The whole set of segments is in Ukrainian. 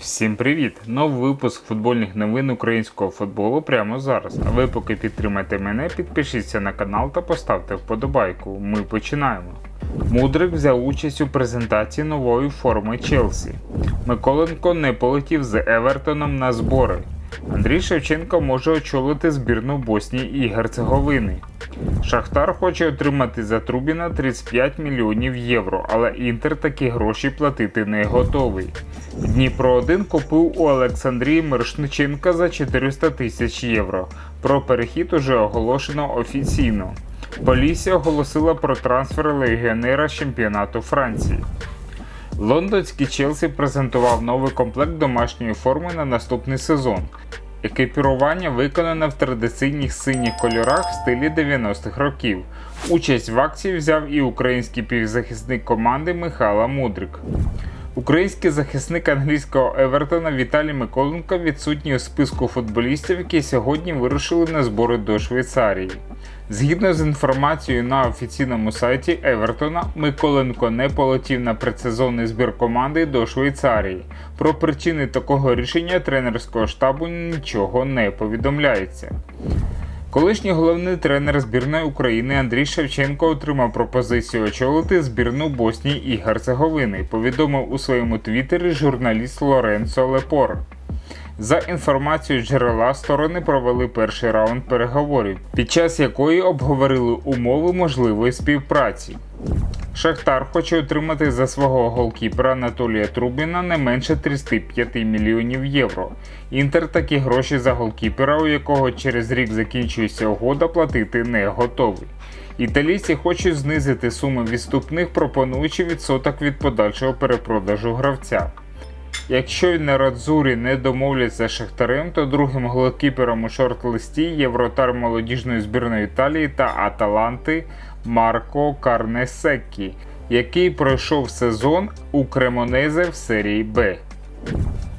Всім привіт! Новий випуск футбольних новин українського футболу прямо зараз. А ви поки підтримайте мене, підпишіться на канал та поставте вподобайку. Ми починаємо. Мудрик взяв участь у презентації нової форми Челсі. Миколенко не полетів з Евертоном на збори. Андрій Шевченко може очолити збірну Боснії і Герцеговини. Шахтар хоче отримати за Трубіна 35 мільйонів євро, але Інтер такі гроші платити не готовий. Дніпро 1 купив у Олександрії Мирошниченка за 400 тисяч євро. Про перехід уже оголошено офіційно. Полісся оголосила про трансфер легіонера чемпіонату Франції. Лондонський Челсі презентував новий комплект домашньої форми на наступний сезон. Екіпірування виконане в традиційних синіх кольорах в стилі 90-х років. Участь в акції взяв і український півзахисник команди Михайло Мудрик. Український захисник англійського Евертона Віталій Миколенко відсутній у списку футболістів, які сьогодні вирушили на збори до Швейцарії. Згідно з інформацією на офіційному сайті Евертона, Миколенко не полетів на предсезонний збір команди до Швейцарії. Про причини такого рішення тренерського штабу нічого не повідомляється. Колишній головний тренер збірної України Андрій Шевченко отримав пропозицію очолити збірну Боснії і Герцеговини, повідомив у своєму твіттері журналіст Лоренцо Лепор. За інформацією джерела, сторони провели перший раунд переговорів, під час якої обговорили умови можливої співпраці. Шахтар хоче отримати за свого голкіпера Анатолія Трубіна не менше 35 мільйонів євро. Інтер такі гроші за голкіпера, у якого через рік закінчується угода, платити не готовий. Італійці хочуть знизити суми відступних, пропонуючи відсоток від подальшого перепродажу гравця. Якщо й на Радзурі не домовляться з Шахтарем, то другим голкіпером у шорт-листі є вратар молодіжної збірної Італії та Аталанти Марко Карнесеккі, який пройшов сезон у Кремонезе в серії Б.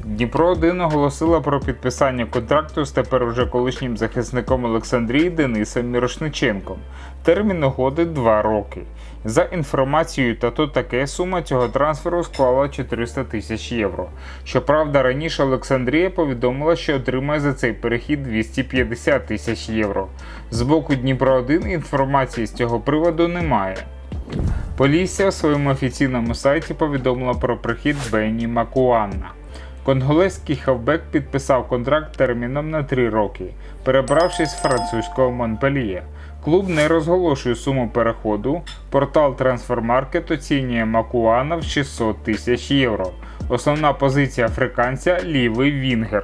Дніпро 1 оголосила про підписання контракту з тепер уже колишнім захисником Олександрії Денисом Мірошниченком. Термін угоди 2 роки. За інформацією та то таке сума цього трансферу склала 400 тисяч євро. Щоправда, раніше Олександрія повідомила, що отримає за цей перехід 250 тисяч євро. З боку Дніпро 1 інформації з цього приводу немає. Полісся у своєму офіційному сайті повідомила про прихід Бенні Макуанна. Конголезький хавбек підписав контракт терміном на 3 роки, перебравшись з французького Монпельє. Клуб не розголошує суму переходу. Портал Трансфермаркет оцінює Макуана в 600 тисяч євро. Основна позиція африканця лівий Вінгер.